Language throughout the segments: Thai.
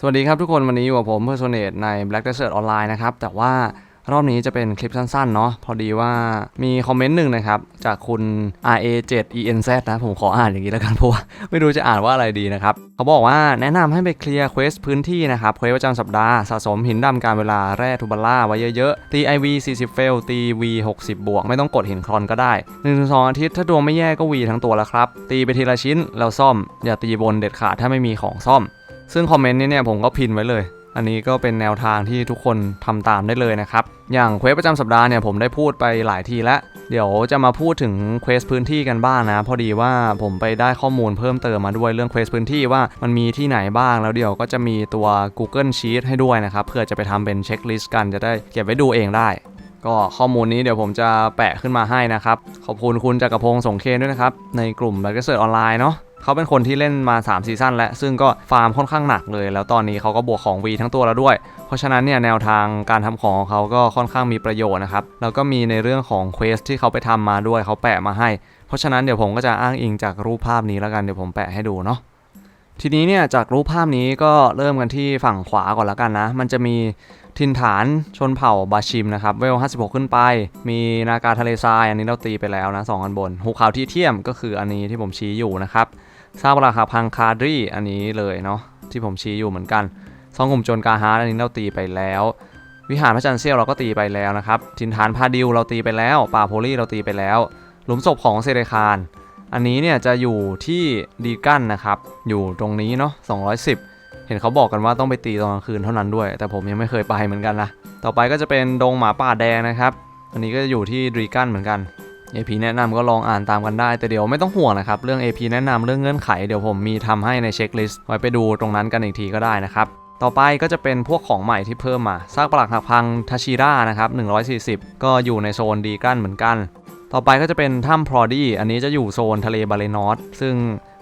สวัสดีครับทุกคนวันนี้อยู่กับผมเพื่อโซเนตใน Black Desert Online นะครับ แต่ว่ารอบนี้จะเป็นคลิปสั้นๆ เนาะพอดีว่ามีคอมเมนต์หนึ่งนะครับ จากคุณ RA7ENZ นะผมขออ่านอย่างนี้แล้วกันเพราะว่าไม่รู้จะอ่านว่าอะไรดีนะครับ เขาบอกว่าแนะนำให้ไปเคลียร์เควสพื้นที่นะครับ เควสประจำสัปดาห์สะสมหินดำการเวลาแร่ทูบาร่าไว้เยอะๆตี IV 40 เฟลตี V 60 บวก ไม่ต้องกดหินคลอนก็ได้ 1-2 อาทิตย์ถ้าดวงไม่แย่ก็ V ทั้งตัวแล้วครับ ตีไปทีละชิ้นแล้วซ่อมอย่าตีบนเด็ดขาดถ้าไม่มีของซ่อม ซึ่งคอมเมนต์นี้เนี่ยผมก็พินไว้เลย อันนี้ก็เป็นแนวทางที่ทุกคนทำตามได้เลยนะครับ อย่างเควสประจำสัปดาห์เนี่ยผมได้พูดไปหลายทีแล้วเดี๋ยวจะมาพูดถึงเควสพื้นที่กันบ้างนะ พอดีว่าผมไปได้ข้อมูลเพิ่มเติมมาด้วยเรื่องเควสพื้นที่ว่ามันมีที่ไหนบ้างแล้วเดี๋ยวก็จะมีตัว Google Sheet ให้ด้วยนะครับเพื่อจะไปทำเป็นเช็คลิสต์กันจะได้เก็บไว้ดูเองได้ก็ข้อมูลนี้เดี๋ยวผมจะแปะขึ้นมาให้นะครับ ขอบคุณคุณจักรพงศ์สงเคนด้วยนะครับ ในกลุ่ม b a c k เ s e r ออนไลน์เนาะ เขาเป็นคนที่เล่นมา 3 ซีซั่นแล้ว ซึ่งก็ฟาร์มค่อนข้างหนักเลย แล้วตอนนี้เขาก็บวกของ V ทั้งตัวแล้วด้วย เพราะฉะนั้นเนี่ยแนวทางการทำของของเขาก็ค่อนข้างมีประโยชน์นะครับ แล้วก็มีในเรื่องของเควสที่เขาไปทำมาด้วยเขาแปะมาให้ เพราะฉะนั้นเดี๋ยวผมก็จะอ้างอิงจากรูปภาพนี้แล้วกันเดี๋ยวผมแปะให้ดูเนาะ ทีนี้เนี่ยจากรูปภาพนี้ก็เริ่มกันที่ฝั่งขวาก่อนล้วกันนะ มันจะมีทินฐานชนเผ่าบาชิมนะครับ เวล 56 ขึ้นไป มีนากาทะเลทราย อันนี้เราตีไปแล้วนะสองอันบนหุบเขาที่เทียมก็คืออันนี้ที่ผมชี้อยู่นะครับซาบราคาพังคาดรีอันนี้เลยเนาะที่ผมชี้อยู่เหมือนกันซองกลุ่มโจนกาฮาร์อันนี้เราตีไปแล้ว วิหารพระจันทร์เซียวเราก็ตีไปแล้วนะครับทินฐานพาดิวเราตีไปแล้วป่าโพลีเราตีไปแล้ว หลุมศพของเซเรคาน อันนี้เนี่ยจะอยู่ที่ดีกันนะครับ อยู่ตรงนี้เนาะ210 เห็นเขาบอกกันว่าต้องไปตีตอนกลางคืนเท่านั้นด้วย แต่ผมยังไม่เคยไปเหมือนกันนะ ต่อไปก็จะเป็นดงหมาป่าแดงนะครับ อันนี้ก็จะอยู่ที่ดีกันเหมือนกัน AP แนะนำก็ลองอ่านตามกันได้ แต่เดี๋ยวไม่ต้องห่วงนะครับ เรื่อง AP แนะนำเรื่องเงื่อนไข เดี๋ยวผมมีทำให้ในเช็คลิสต์ไว้ไปดูตรงนั้นกันอีกทีก็ได้นะครับ ต่อไปก็จะเป็นพวกของใหม่ที่เพิ่มมาซากปลักหักพังทาชิร่านะครับ140 ก็อยู่ในโซนดีกันเหมือนกัน ต่อไปก็จะเป็นถ้ำพรอดี้อันนี้จะอยู่โซนทะเลบาเลนอสซึ่ง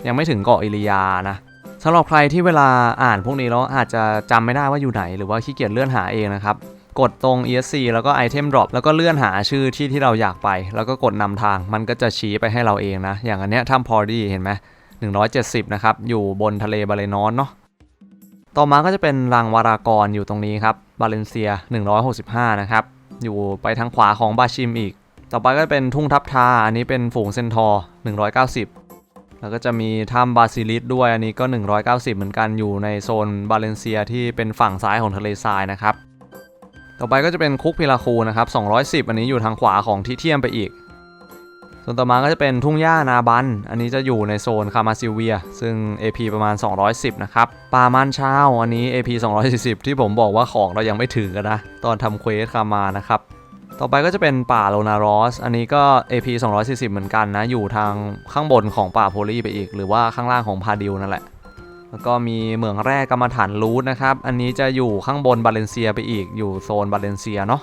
ยังไม่ถึงเกาะอิลิยานะสำหรับใครที่เวลาอ่านพวกนี้แล้วอาจจะจำไม่ได้ว่าอยู่ไหน หรือว่าขี้เกียจเลื่อนหาเองนะครับกดตรง ESC แล้วก็ Item Drop แล้วก็เลื่อนหาชื่อที่ที่เราอยากไป แล้วก็กดนำทาง มันก็จะชี้ไปให้เราเองนะ อย่างอันเนี้ยถ้ำพรอดี้เห็นไหม170 นะครับ อยู่บนทะเลบาเลนอสเนาะ ต่อมาก็จะเป็นรังวารากรอยู่ตรงนี้ครับ บาเลนเซีย 165 นะครับ อยู่ไปทางขวาของบาชิมอีก ต่อไปก็เป็นทุ่งทับทา อันนี้เป็นฝูงเซนทอร์190 แล้วก็จะมีถ้ำบาซิลิสด้วย อันนี้ก็ 190 เหมือนกันอยู่ในโซนบาเลนเซียที่เป็นฝั่งซ้ายของทะเลทรายนะครับ ต่อไปก็จะเป็นคุกพิลาคูนะครับ210 อันนี้อยู่ทางขวาของที่เทียมไปอีก ส่วนต่อมาก็จะเป็นทุ่งหญ้านาบัน อันนี้จะอยู่ในโซนคามาซิเวีย ซึ่ง AP ประมาณ 210 นะครับป่ามันเช้าอันนี้ AP 240 ที่ผมบอกว่าของเรายังไม่ถึงกันนะ ตอนทำเควสคามานะครับ ต่อไปก็จะเป็นป่าโลนารอส อันนี้ก็ AP 240 เหมือนกันนะ อยู่ทางข้างบนของป่าโพลีไปอีก หรือว่าข้างล่างของพาดิวนั่นแหละ แล้วก็มีเหมืองแร่กรรมฐานรูทนะครับ อันนี้จะอยู่ข้างบนบาเลนเซียไปอีก อยู่โซนบาเลนเซียเนาะ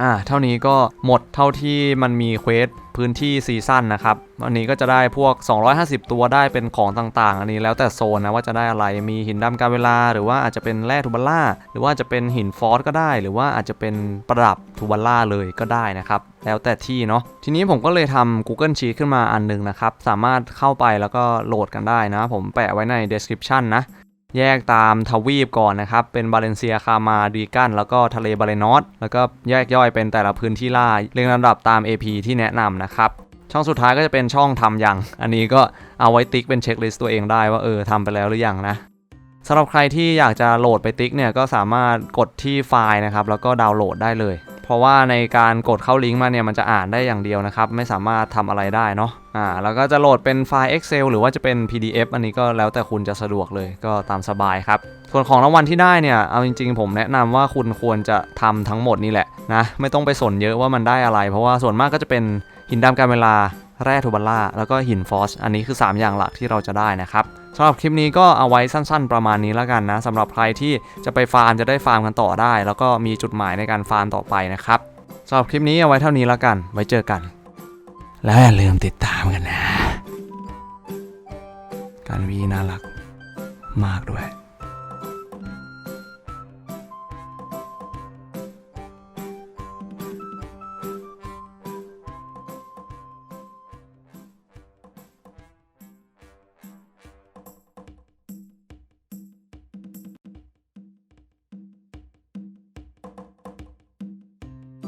อ่าเท่านี้ก็หมดเท่าที่มันมีเควสพื้นที่ซีซั่นนะครับอันนี้ก็จะได้พวก 250 ตัวได้เป็นของต่างๆ อันนี้แล้วแต่โซนนะว่าจะได้อะไรมีหินดำกาเวลา หรือว่าอาจจะเป็นแร่ทูบัลล่า หรือว่าจะเป็นหินฟอสก็ได้ หรือว่าอาจจะเป็นประดับทูบัลล่าเลยก็ได้นะครับ แล้วแต่ที่เนาะทีนี้ผมก็เลยทำ Google Sheet ขึ้นมาอันหนึงนะครับ สามารถเข้าไปแล้วก็โหลดกันได้นะ ผมแปะไว้ใน description นะ แยกตามทวีปก่อนนะครับ เป็นบาเลนเซียคามาดีกัน แล้วก็ทะเลบาเลนอสแล้วก็แยกย่อยเป็นแต่ละพื้นที่ล่าเรียงลำดับตาม AP ที่แนะนำนะครับ ช่องสุดท้ายก็จะเป็นช่องทำยัง อันนี้ก็เอาไว้ติ๊กเป็นเช็คลิสต์ตัวเองได้ว่าเออทำไปแล้วหรือยังนะสำหรับใครที่อยากจะโหลดไปติ๊กเนี่ยก็สามารถกดที่ไฟล์นะครับ แล้วก็ดาวน์โหลดได้เลย เพราะว่าในการกดเข้าลิงก์มาเนี่ยมันจะอ่านได้อย่างเดียวนะครับ ไม่สามารถทำอะไรได้เนาะอ่าแล้วก็จะโหลดเป็นไฟล์ Excel หรือว่าจะเป็น PDF อันนี้ก็แล้วแต่คุณจะสะดวกเลยก็ตามสบายครับส่วนของรางวัลที่ได้เนี่ย เอาจริงๆ ผมแนะนำว่าคุณควรจะทำทั้งหมดนี่แหละนะ ไม่ต้องไปสนเยอะว่ามันได้อะไร เพราะว่าส่วนมากก็จะเป็นหินดำการเวลา แร่ทูบัลล่า แล้วก็หินฟอส อันนี้คือ 3 อย่างหลักที่เราจะได้นะครับสำหรับคลิปนี้ก็เอาไว้สั้นๆ ประมาณนี้แล้วกันนะสำหรับใครที่จะไปฟาร์มจะได้ฟาร์มกันต่อได้ แล้วก็มีจุดหมายในการฟาร์มต่อไปนะครับสำหรับคลิปนี้เอาไว้เท่านี้แล้วกัน ไว้เจอกัน แล้วอย่าลืมติดตามกันนะ การวีน่ารักมากด้วย